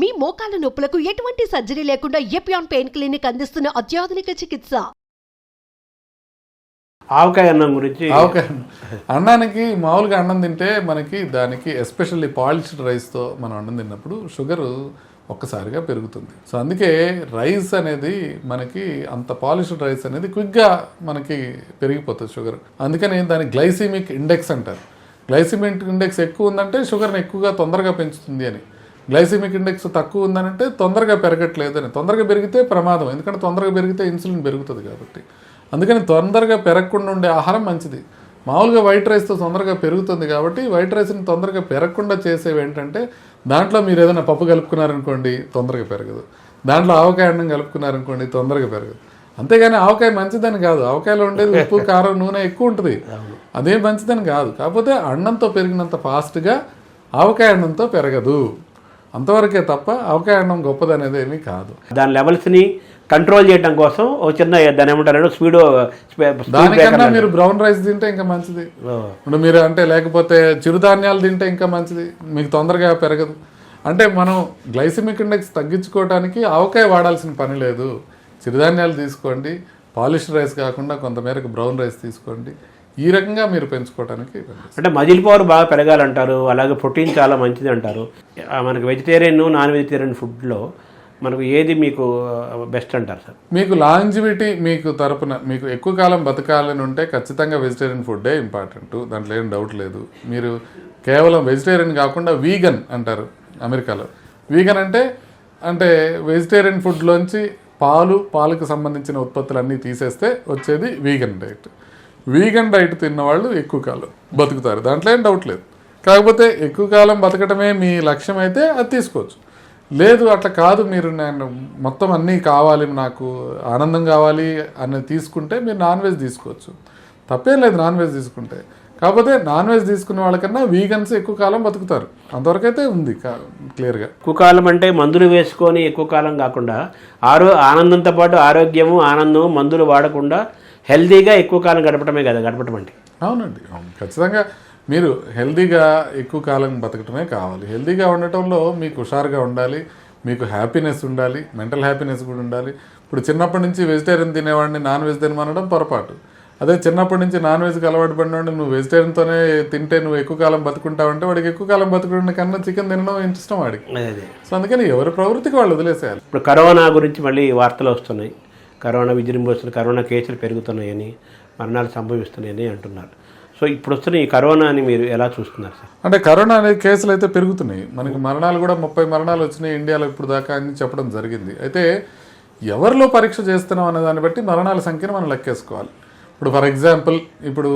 మీ మోకాల నొప్పులకు ఎటువంటి సర్జరీ లేకుండా ఎపియాన్ పెయిన్ క్లినిక్ అందిస్తున్న అత్యాధునిక చికిత్స? ఆవకాయ అన్నం గురించి ఓకే అన్నానికి మామూలుగా అన్నం తింటే మనకి దానికి ఎస్పెషల్లీ పాలిష్డ్ రైస్తో మనం అన్నం తిన్నప్పుడు షుగర్ ఒక్కసారిగా పెరుగుతుంది. సో అందుకే రైస్ అనేది మనకి అంత పాలిష్డ్ రైస్ అనేది క్విక్గా మనకి పెరిగిపోతుంది షుగర్. అందుకని దాని గ్లైసిమిక్ ఇండెక్స్ అంటారు. గ్లైసిమిక్ ఇండెక్స్ ఎక్కువ ఉందంటే షుగర్ని ఎక్కువగా తొందరగా పెంచుతుంది అని. గ్లైసిమిక్ ఇండెక్స్ తక్కువ ఉందనంటే తొందరగా పెరగట్లేదు అని తొందరగా పెరిగితే ప్రమాదం. ఎందుకంటే తొందరగా పెరిగితే ఇన్సులిన్ పెరుగుతుంది కాబట్టి. అందుకని తొందరగా పెరగకుండా ఉండే ఆహారం మంచిది. మామూలుగా వైట్ రైస్తో తొందరగా పెరుగుతుంది కాబట్టి వైట్ రైస్ని తొందరగా పెరగకుండా చేసేవి ఏంటంటే దాంట్లో మీరు ఏదైనా పప్పు కలుపుకున్నారనుకోండి తొందరగా పెరగదు. దాంట్లో ఆవకాయ అన్నం కలుపుకున్నారనుకోండి తొందరగా పెరగదు. అంతేగాని ఆవకాయ మంచిదని కాదు. ఆవకాయలో ఉండేది ఉప్పు కారం నూనె ఎక్కువ ఉంటుంది. అదేం మంచిదని కాదు. కాకపోతే అన్నంతో పెరిగినంత ఫాస్ట్గా ఆవకాయ అన్నంతో పెరగదు. అంతవరకే తప్ప అన్నం గొప్పదనేది ఏమీ కాదు. దాని లెవెల్స్ని కంట్రోల్ చేయడం కోసం ఒక చిన్న దాని ఏమంటారు స్పీడ్ దానికన్నా మీరు బ్రౌన్ రైస్ తింటే ఇంకా మంచిది. ఇప్పుడు మీరు అంటే లేకపోతే చిరుధాన్యాలు తింటే ఇంకా మంచిది. మీకు తొందరగా పెరగదు. అంటే మనం గ్లైసిమిక్ ఇండెక్స్ తగ్గించుకోవడానికి ఆవకాయ వాడాల్సిన పని లేదు. చిరుధాన్యాలు తీసుకోండి. పాలిష్ రైస్ కాకుండా కొంతమేరకు బ్రౌన్ రైస్ తీసుకోండి. ఈ రకంగా మీరు పెంచుకోవడానికి. అంటే మజిల్ పవర్ బాగా పెరగాలంటారు అలాగే ప్రోటీన్ చాలా మంచిది అంటారు. మనకి వెజిటేరియన్ నాన్ వెజిటేరియన్ ఫుడ్లో మనకు ఏది మీకు బెస్ట్ అంటారు సార్? మీకు లాంజివిటీ మీకు తరపున మీకు ఎక్కువ కాలం బతకాలని ఉంటే ఖచ్చితంగా వెజిటేరియన్ ఫుడ్డే ఇంపార్టెంట్. దాంట్లో ఏం డౌట్ లేదు. మీరు కేవలం వెజిటేరియన్ కాకుండా వీగన్ అంటారు అమెరికాలో. వీగన్ అంటే అంటే వెజిటేరియన్ ఫుడ్లోంచి పాలు పాలకు సంబంధించిన ఉత్పత్తులు అన్నీ తీసేస్తే వచ్చేది వీగన్ డైట్. వీగన్ డైట్ తిన్న వాళ్ళు ఎక్కువ కాలం బతుకుతారు. దాంట్లో ఏం డౌట్ లేదు. కాకపోతే ఎక్కువ కాలం బతకటమే మీ లక్ష్యం అయితే అది తీసుకోవచ్చు. లేదు అట్లా కాదు మీరు నేను మొత్తం అన్నీ కావాలి నాకు ఆనందం కావాలి అని తీసుకుంటే మీరు నాన్ వెజ్ తీసుకోవచ్చు. తప్పేం లేదు నాన్ వెజ్ తీసుకుంటే. కాకపోతే నాన్ వెజ్ తీసుకునే వాళ్ళకన్నా వీగన్స్ ఎక్కువ కాలం బతుకుతారు. అంతవరకైతే ఉంది క్లియర్గా ఎక్కువ కాలం అంటే మందులు వేసుకొని ఎక్కువ కాలం కాకుండా ఆరో ఆనందంతో పాటు ఆరోగ్యము ఆనందము మందులు వాడకుండా హెల్తీగా ఎక్కువ కాలం గడపడమే కదా గడపడం అంటే. అవునండి అవును. ఖచ్చితంగా మీరు హెల్దీగా ఎక్కువ కాలం బతకటమే కావాలి. హెల్దీగా ఉండటంలో మీకు హుషారుగా ఉండాలి మీకు హ్యాపీనెస్ ఉండాలి మెంటల్ హ్యాపీనెస్ కూడా ఉండాలి. ఇప్పుడు చిన్నప్పటి నుంచి వెజిటేరియన్ తినేవాడిని నాన్ వెజ్ తినమనడం పొరపాటు. అదే చిన్నప్పటి నుంచి నాన్ వెజ్కి అలవాటు పడినవాడిని నువ్వు వెజిటేరియన్తోనే తింటే నువ్వు ఎక్కువ కాలం బతుకుంటావంటే వాడికి ఎక్కువ కాలం బతుకునే కన్నా చికెన్ తినడం ఇష్టం వాడికి. సో అందుకని ఎవరి ప్రవృత్తికి వాళ్ళు వదిలేసేయాలి. ఇప్పుడు కరోనా గురించి మళ్ళీ వార్తలు వస్తున్నాయి. కరోనా విజృంభిస్తున్న కరోనా కేసులు పెరుగుతున్నాయని మరణాలు సంభవిస్తున్నాయని అంటున్నారు. సో ఇప్పుడు వస్తున్న ఈ కరోనాని మీరు ఎలా చూస్తున్నారు సార్? అంటే కరోనా అనేది కేసులు అయితే పెరుగుతున్నాయి. మనకి మరణాలు కూడా ముప్పై మరణాలు వచ్చినాయి ఇండియాలో ఇప్పుడు దాకా అని చెప్పడం జరిగింది. అయితే ఎవరిలో పరీక్ష చేస్తున్నాం అనే దాన్ని బట్టి మరణాల సంఖ్యను మనం లెక్కేసుకోవాలి. ఇప్పుడు ఫర్ ఎగ్జాంపుల్ ఇప్పుడు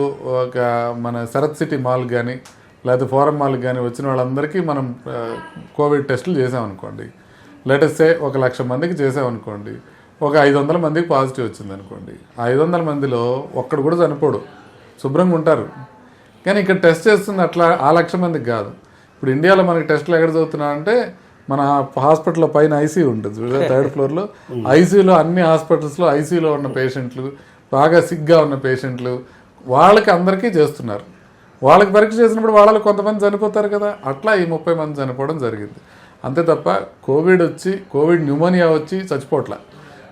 ఒక మన శరత్ సిటీ మాల్ కానీ లేకపోతే ఫోరం మాల్ కానీ వచ్చిన వాళ్ళందరికీ మనం కోవిడ్ టెస్టులు చేసామనుకోండి లేటెస్టే ఒక లక్ష మందికి చేసామనుకోండి ఒక ఐదు వందల మందికి పాజిటివ్ వచ్చింది అనుకోండి. ఐదు వందల మందిలో ఒక్కడు కూడా చనిపోడు. శుభ్రంగా ఉంటారు. కానీ ఇక్కడ టెస్ట్ చేస్తుంది అట్లా ఆ లక్ష మందికి కాదు. ఇప్పుడు ఇండియాలో మనకి టెస్ట్లు ఎక్కడ చదువుతున్నా అంటే మన హాస్పిటల్లో పైన ఐసీయూ ఉంటుంది. థర్డ్ ఫ్లోర్లో. ఐసీయూలో అన్ని హాస్పిటల్స్లో ఐసీయూలో ఉన్న పేషెంట్లు బాగా సిగ్గా ఉన్న పేషెంట్లు వాళ్ళకి అందరికీ చేస్తున్నారు. వాళ్ళకి పరీక్ష చేసినప్పుడు వాళ్ళు కొంతమంది చనిపోతారు కదా. అట్లా ఈ ముప్పై మంది చనిపోవడం జరిగింది. అంతే తప్ప కోవిడ్ వచ్చి కోవిడ్ న్యూమోనియా వచ్చి చచ్చిపోవట్ల.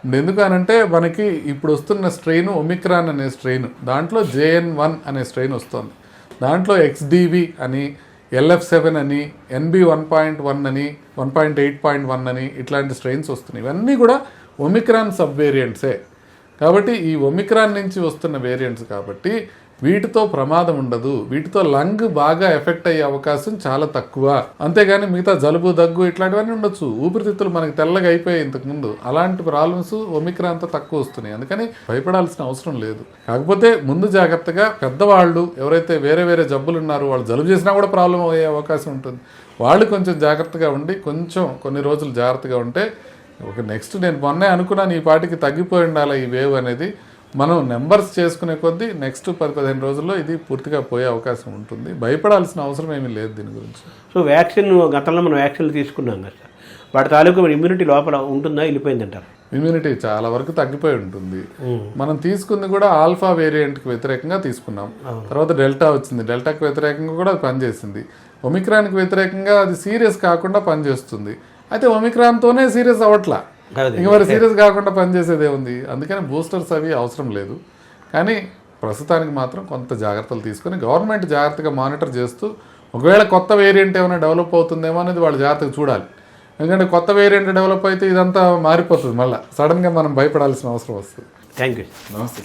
ఎందుకనంటే మనకి ఇప్పుడు వస్తున్న స్ట్రెయిన్ ఒమిక్రాన్ అనే స్ట్రెయిన్ దాంట్లో జేఎన్ వన్ అనే స్ట్రెయిన్ వస్తుంది. దాంట్లో ఎక్స్డివి అని ఎల్ఎఫ్ సెవెన్ అని ఎన్బి వన్ పాయింట్ వన్ అని one point eight point one అని ఇట్లాంటి స్ట్రెయిన్స్ వస్తున్నాయి. ఇవన్నీ కూడా ఒమిక్రాన్ సబ్ వేరియంట్సే కాబట్టి ఈ ఒమిక్రాన్ నుంచి వస్తున్న వేరియంట్స్ కాబట్టి వీటితో ప్రమాదం ఉండదు వీటితో లంగ్ బాగా ఎఫెక్ట్ అయ్యే అవకాశం చాలా తక్కువ. అంతేగాని మిగతా జలుబు దగ్గు ఇట్లాంటివన్నీ ఉండొచ్చు. ఊపిరితిత్తులు మనకి తెల్లగా అయిపోయాయి ఇంతకుముందు. అలాంటి ప్రాబ్లమ్స్ ఒమిక్రాన్తో తక్కువ వస్తున్నాయి. అందుకని భయపడాల్సిన అవసరం లేదు. కాకపోతే ముందు జాగ్రత్తగా పెద్దవాళ్ళు ఎవరైతే వేరే వేరే జబ్బులు ఉన్నారో వాళ్ళు జలుబు చేసినా కూడా ప్రాబ్లం అయ్యే అవకాశం ఉంటుంది. వాళ్ళు కొంచెం జాగ్రత్తగా ఉండి కొంచెం కొన్ని రోజులు జాగ్రత్తగా ఉంటే ఒక నెక్స్ట్ నేను మొన్నే అనుకున్నాను ఈ పాటికి తగ్గిపోయి ఉండాలి ఈ వేవ్ అనేది. మనం నెంబర్స్ చేసుకునే కొద్దీ నెక్స్ట్ పది పదిహేను రోజుల్లో ఇది పూర్తిగా పోయే అవకాశం ఉంటుంది. భయపడాల్సిన అవసరం ఏమీ లేదు దీని గురించి. సో వ్యాక్సిన్ గతంలో మనం వ్యాక్సిన్లు తీసుకున్నాం కదా. సార్ వాటి తాలూకు ఇమ్యూనిటీ లోపల ఉంటుందా వెళ్ళిపోయిందంటారు? ఇమ్యూనిటీ చాలా వరకు తగ్గిపోయి ఉంటుంది. మనం తీసుకుంది కూడా ఆల్ఫా వేరియంట్కి వ్యతిరేకంగా తీసుకున్నాం. తర్వాత డెల్టా వచ్చింది. డెల్టాకి వ్యతిరేకంగా కూడా అది పనిచేసింది. ఒమిక్రాన్కి వ్యతిరేకంగా అది సీరియస్ కాకుండా పనిచేస్తుంది. అయితే ఒమిక్రాన్తోనే సీరియస్ అవ్వట్లా. ఇంక మరి సీరియస్ కాకుండా పనిచేసేది ఏముంది? అందుకని బూస్టర్స్ అవి అవసరం లేదు. కానీ ప్రస్తుతానికి మాత్రం కొంత జాగ్రత్తలు తీసుకొని గవర్నమెంట్ జాగ్రత్తగా మానిటర్ చేస్తూ ఒకవేళ కొత్త వేరియంట్ ఏమైనా డెవలప్ అవుతుందేమో అనేది వాళ్ళు జాగ్రత్తగా చూడాలి. ఎందుకంటే కొత్త వేరియంట్ డెవలప్ అయితే ఇదంతా మారిపోతుంది మళ్ళీ. సడన్గా మనం భయపడాల్సిన అవసరం వస్తుంది. థ్యాంక్ యూ నమస్తే